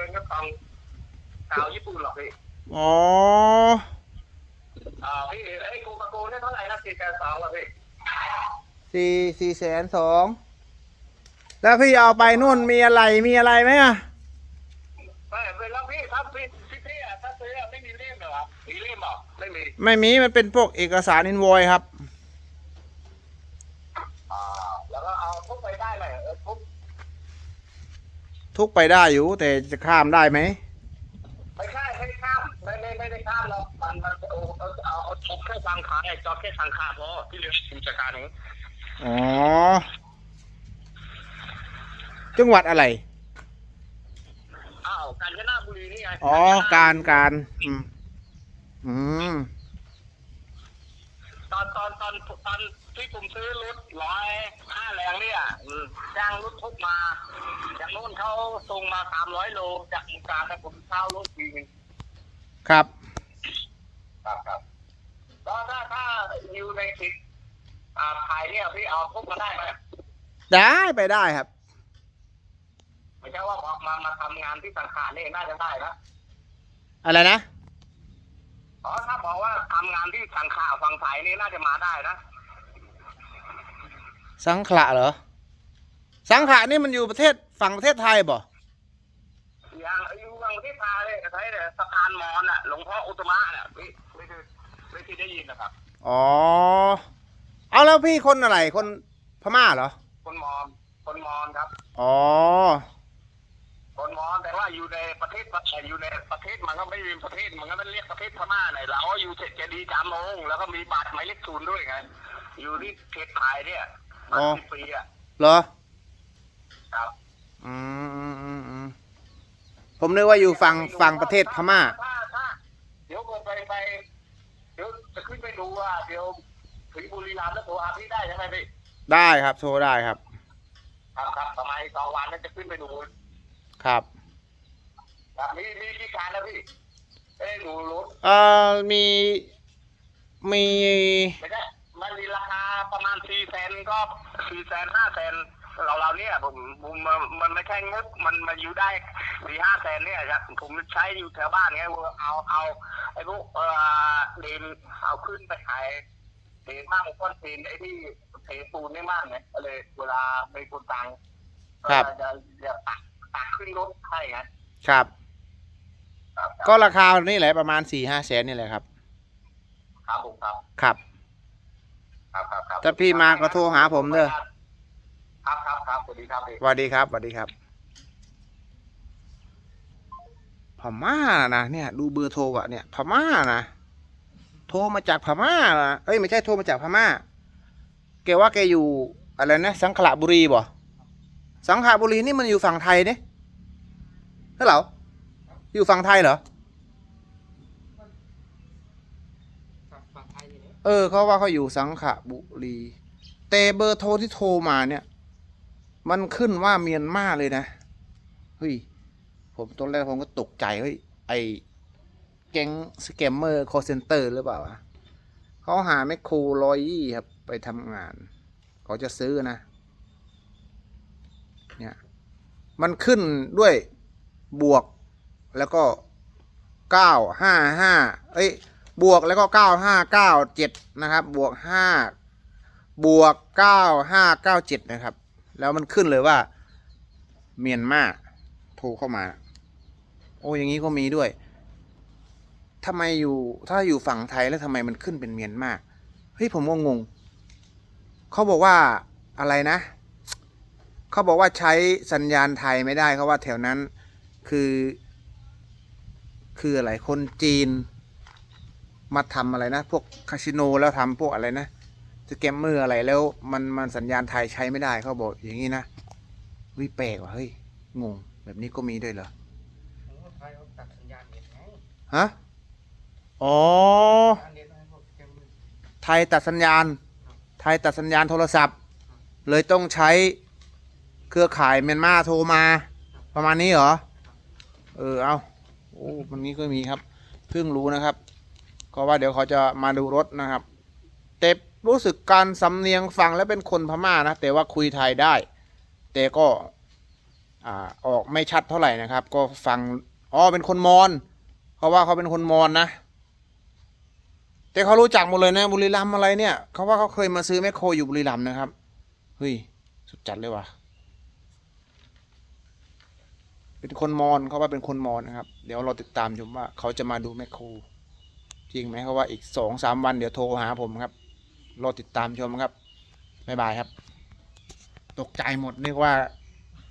กินก็ฟังชาวญี่ปุ่นหรอกพี่อ๋ออ่าพี่ไอ้โกกาโกเนี่ยเท่าไหร่นะสี่แสนสองอะพี่สี่สี่แสนสองแล้วพี่เอาไปนู่นมีอะไรมีอะไรไหมอะไม่เป็นแล้วพี่ถ้าพี่พี่พี่อะถ้าซื้ออะไม่มีเล่มเหรอครับมีเล่มเหรอไม่มีไม่มีมันเป็นพวกเอกสารอินโวยครับ อ่าแล้วก็เอาทุกไปได้ไหมเออทุก ทุกไปได้อยู่ แต่จะข้ามได้ไหมไม่ใช่ไม่ข้ามไม่ไม่ไม่ได้ข้ามหรอกมันมันเอาเอาเอาเอาทุกแค่ทางขาไอ้จอดแค่ทางขาพอที่เหลือกิจการนี้อ๋อ จังหวัดอะไร อ้าวกาญจนบุรีนี่ไงอ๋อ การการ อืม อืมต อนตอนตอนตอนที่ผมซื้อรถร้อยห้าแรงเนี่ยอืมจ้างรถทุกมาจากโน่นเขาส่งมาสามร้อยโลจากมุกดาหารผมเช่ารถฟรีหนึ่งครับ ครับครับก็ถ้าถ้าอยู่ในคลิปอ่าถ่ายเนี่ยพี่เอาทุกมาได้ไหมได้ไปได้ครับ ไม่ใช่ว่าบอกมามาทำงานที่สังขารนี่น่าจะได้นะอะไรนะ อ๋อถ้าบอกว่าทำงานที่สังขารฝั่งไทยนี่น่าจะมาได้นะ สังขละเหรอ สังขละนี่มันอยู่ประเทศฝั่งประเทศไทยบ่อย่างอยู่ฝั่งประเทศไทยเลยไทยเนี่ยสะพานมอญอะ หลวงพ่ออุตตมะเนี่ยไม่ไม่เคยไม่เคยได้ยินนะครับ อ๋อ เอาแล้วพี่คนอะไรคนพม่าเหรอ คนมอญคนมอญครับ อ๋อ คนมอญแต่ว่าอยู่ในประเทศอยู่ในประเทศมันก็ไม่มีประเทศมันก็ไม่เรียกประเทศพม่าไหนเราก็อยู่เขตเจดีย์จามงแล้วก็มีบัตรหมายเลขศูนย์ด้วยไงอยู่ที่เขตไทยเนี่ยมาอ๋อสิบปีอะเหรอครับอืมอืมอืมอืมผมนึกว่าอยู่ฝั่งฝั่งประเทศพม่าถ้าถ้าเดี๋ยวผมไปไปเดี๋ยวจะขึ้นไปดูว่าเดี๋ยวถึงบุรีรัมย์แล้วโทรหาพี่ได้ใช่ไหมพี่ได้ครับโทรได้ครับ ครับครับประมาณสองวันนั้นจะขึ้นไปดู ครับ ครับมีมีที่การแล้วพี่เอ้ยดูรถเอ่อมีมี ไม่ใช่มันมีราคาประมาณสี่แสนก็สี่แสนห้าแสนเราเราเนี่ยผมผมมันมันไม่ใช่งบมันมาอยู่ได้สี่ห้าแสนเนี่ยครับผมใช้อยู่แถวบ้านไงเอาเอาไอ้พวกเอ่อเดนเอาขึ้นไปขายเดนมากก้อนเทนไอ้ที่เทปูนไม่มากไงก็เลยเวลาไปคนตังค์ครับ จะจะตัก ตักขึ้นรถให้ไงครับ ครับก็ราคานี่แหละประมาณสี่ห้าแสนนี่แหละครับ ครับผมครับครับ ครับครับครับถ้าพี่มาก็โทรหาผมเด้อครับครับครับสวัสดีครับพี่สวัสดีครับสวัสดีครับพม่านะเนี่ย ดูเบอร์โทรอะเนี่ยพม่านะโทรมาจากพม่านะเอ้ยไม่ใช่โทรมาจากพม่าแกว่าแกอยู่อะไรนะสังขละบุรีบ่ สังขละบุรีนี่มันอยู่ฝั่งไทยเนี่ยใช่เหรออยู่ฝั่งไทยเหรอเออเขาว่าเขาอยู่สังขละบุรีแต่เบอร์โทรที่โทรมาเนี่ย มันขึ้นว่าเมียนมาเลยนะเฮ้ยผมตอนแรกผมก็ตกใจเฮ้ยไอแก๊งสแกมเมอร์คอเซนเตอร์หรือเปล่าวะเขาหาแมคโครรอยยี่ครับ ไปทำงาน เขาจะซื้อนะ เนี่ยมันขึ้นด้วยบวกแล้วก็เก้าห้าห้าเอ้ยบวกแล้วก็เก้าห้าเก้าเจ็ดนะครับ บวกห้าบวกเก้าห้าเก้าเจ็ดนะครับ แล้วมันขึ้นเลยว่าเมียนมาโทรเข้ามา โอ้อย่างนี้ก็มีด้วยทำไมอยู่ถ้าอยู่ฝั่งไทยแล้วทำไมมันขึ้นเป็นเมียนมาเฮ้ยผมก็งงเขาบอกว่าอะไรนะ เขาบอกว่าใช้สัญญาณไทยไม่ได้เขาว่าแถวนั้นคือ คืออะไรคนจีน มาทำอะไรนะ พวกคาสิโนแล้วทำพวกอะไรนะสแกมเมอร์อะไรแล้วมันมันสัญญาณไทยใช้ไม่ได้เขาบอกอย่างนี้นะเฮ้ยแปลกว่ะเฮ้ยงงแบบนี้ก็มีด้วยเหรอฮะอ๋อไทยตัดสัญญาณ ไทยตัดสัญญาณโทรศัพท์ เลยต้องใช้ เครือข่ายเมียนมาโทรมา ประมาณนี้เหรอ เออเอาโอ้มันนี้ก็มีครับเพิ่งรู้นะครับก็ว่าเดี๋ยวเขาจะมาดูรถนะครับแต่รู้สึกการสำเนียงฟังแล้วเป็นคนพม่านะแต่ว่าคุยไทยได้ แต่ก็อ่าออกไม่ชัดเท่าไหร่นะครับ ก็ฟังอ๋อเป็นคนมอญเขาว่าเขาเป็นคนมอญนะแต่เขารู้จักหมดเลยนะบุรีรัมอะไรเนี่ยเขาว่าเขาเคยมาซื้อแมคโครอยู่บุรีรัมนะครับเฮ้ยสุดจัดเลยว่ะ เป็นคนมอญเขาว่าเป็นคนมอญนะครับ เดี๋ยวเราติดตามชมว่าเขาจะมาดูแมคโครจริงไหมเขาว่าอีกสองสามวันเดี๋ยวโทรหาผมครับรอติดตามชมครับบ๊ายบายครับ ตกใจหมดนึกว่า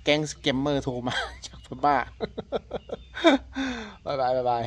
แก๊งสเกมเมอร์โทรมาจากพม่าบ๊ายบายบ๊ายบาย